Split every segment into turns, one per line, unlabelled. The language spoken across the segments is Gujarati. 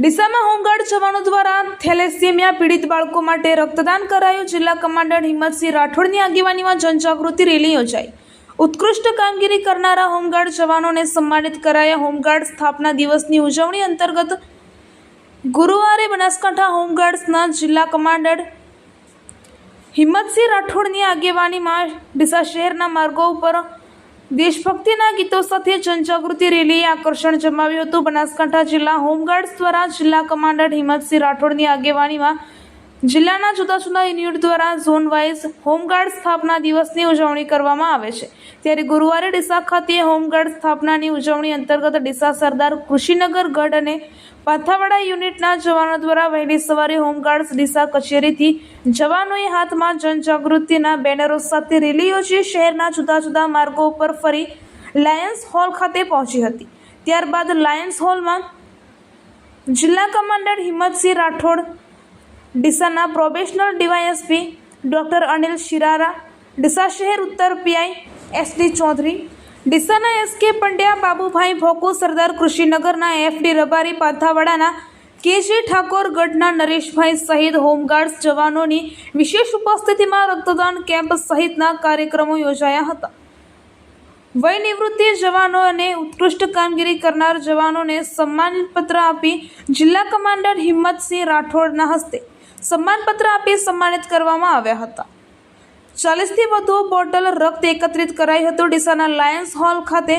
ડીસામાં હોમગાર્ડ જવાનો દ્વારા થેલેસેમિયા પીડિત બાળકો માટે રક્તદાન કરાયું. જિલ્લા કમાન્ડર હિંમતસિંહ રાઠોડની આગેવાનીમાં જનજાગૃતિ રેલી યોજાઈ. ઉત્કૃષ્ટ કામગીરી કરનારા હોમગાર્ડ જવાનોને સન્માનિત કરાયા હોમગાર્ડ સ્થાપના દિવસની ઉજવણી અંતર્ગત ગુરુવારે બનાસકાંઠા હોમગાર્ડ્સના જિલ્લા કમાન્ડર હિંમતસિંહ રાઠોડની આગેવાનીમાં ડીસા શહેરના માર્ગો ઉપર દેશભક્તિના ગીતો સાથે જનજાગૃતિ રેલીએ આકર્ષણ જમાવ્યું હતું. બનાસકાંઠા જિલ્લા હોમગાર્ડ્સ દ્વારા જિલ્લા કમાન્ડર હિંમતસિંહ રાઠોડની આગેવાનીમાં જિલ્લાના જુદા જુદા યુનિટ દ્વારા ઝોન વાઇઝ હોમગાર્ડ સ્થાપના દિવસની ઉજવણી કરવામાં આવે છે. ત્યારે ગુરુવારે ડીસા ખાતે હોમગાર્ડ સ્થાપનાની ઉજવણી અંતર્ગત ડીસા સરદાર કૃષિનગર ગઢ અને પાથાવાડા યુનિટના જવાનો દ્વારા વહેલી સવારે હોમગાર્ડ્સ ડીસા કચેરીથી જવાનોએ હાથમાં જનજાગૃતિના બેનરો સાથે રેલી યોજી શહેરના જુદા જુદા માર્ગો ઉપર ફરી લાયન્સ હોલ ખાતે પહોંચી હતી. ત્યારબાદ લાયન્સ હોલમાં જિલ્લા commander Himmatsinh Rathod ડીસાના probational DYSP doctor Anil Shirara, Deesa શહેર ઉત્તર પીઆઈ એસડી ચૌધરી, ડીસાના એસકે પંડ્યા બાબુભાઈ ભોકુ, સરદાર કૃષિનગરના એફડી રબારી પાથાવાડાના કેજી ઠાકોર ગઢના નરેશભાઈ સહિત હોમગાર્ડ્સ જવાનોની વિશેષ ઉપસ્થિતિમાં રક્તદાન કેમ્પ સહિતના કાર્યક્રમો યોજાયા હતા. વય નિવૃત્તિ જવાનો અને ઉત્કૃષ્ટ કામગીરી કરનાર જવાનોને સન્માનપત્ર આપી જિલ્લા કમાન્ડર હિંમતસિંહ રાઠોડના હસ્તે સન્માનપત્ર આપી સન્માનિત કરવામાં આવ્યા હતા. ચાલીસથી વધુ બોટલ રક્ત એકત્રિત કરાઈ હતું ડીસાના લાયન્સ હોલ ખાતે.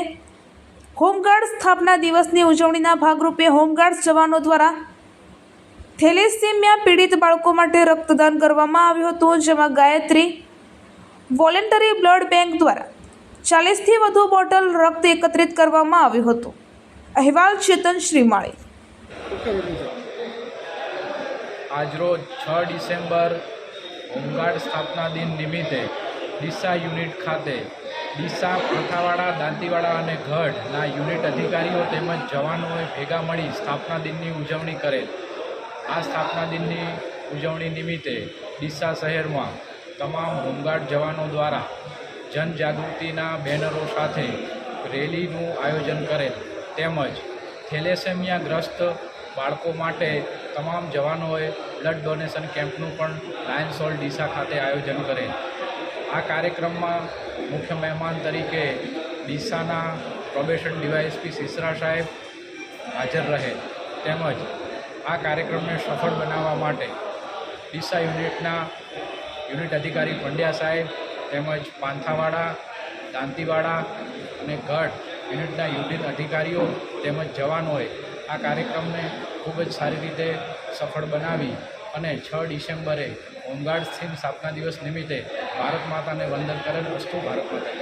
હોમગાર્ડ સ્થાપના દિવસની ઉજવણીના ભાગરૂપે હોમગાર્ડ જવાનો દ્વારા થેલેસીમિયા પીડિત બાળકો માટે રક્તદાન કરવામાં આવ્યું હતું, જેમાં ગાયત્રી વોલેન્ટરી બ્લડ બેંક દ્વારા ચાલીસથી વધુ બોટલ રક્ત એકત્રિત કરવામાં આવ્યું હતું. અહેવાલ ચેતન શ્રીમાળી.
આજરોજ છ ડિસેમ્બર હોમગાર્ડ સ્થાપના દિન નિમિત્તે ડીસા યુનિટ ખાતે ડીસા પાથાવાડા દાંતીવાડા અને ગઢના યુનિટ અધિકારીઓ તેમજ જવાનોએ ભેગા મળી સ્થાપના દિનની ઉજવણી કરેલ. આ સ્થાપના દિનની ઉજવણી નિમિત્તે ડીસા શહેરમાં તમામ હોમગાર્ડ જવાનો દ્વારા જનજાગૃતિના બેનરો સાથે રેલીનું આયોજન કરેલ. તેમજ થેલેસેમિયાગ્રસ્ત બાળકો માટે તમામ જવાનોએ બ્લડ ડોનેશન કેમ્પનું પણ લાયન્સ હોલ ડીસા ખાતે આયોજન કરે. આ કાર્યક્રમમાં મુખ્ય મહેમાન તરીકે ડીસાના પ્રોબેશન ડીવાયએસપી સિસરા સાહેબ હાજર રહે. તેમજ આ કાર્યક્રમને સફળ બનાવવા માટે ડીસા યુનિટના યુનિટ અધિકારી પંડ્યા સાહેબ તેમજ પાંથાવાડા, દાંતીવાડા અને ગઢ યુનિટના યુનિટ અધિકારીઓ તેમજ જવાનોએ આ કાર્યક્રમને ખૂબ જ સારી રીતે સફળ બનાવી અને છ ડિસેમ્બરે હોમગાર્ડ થીમ સ્થાપના દિવસ નિમિત્તે ભારત માતાને વંદન કરેલ વસ્તુ ભારત માતા.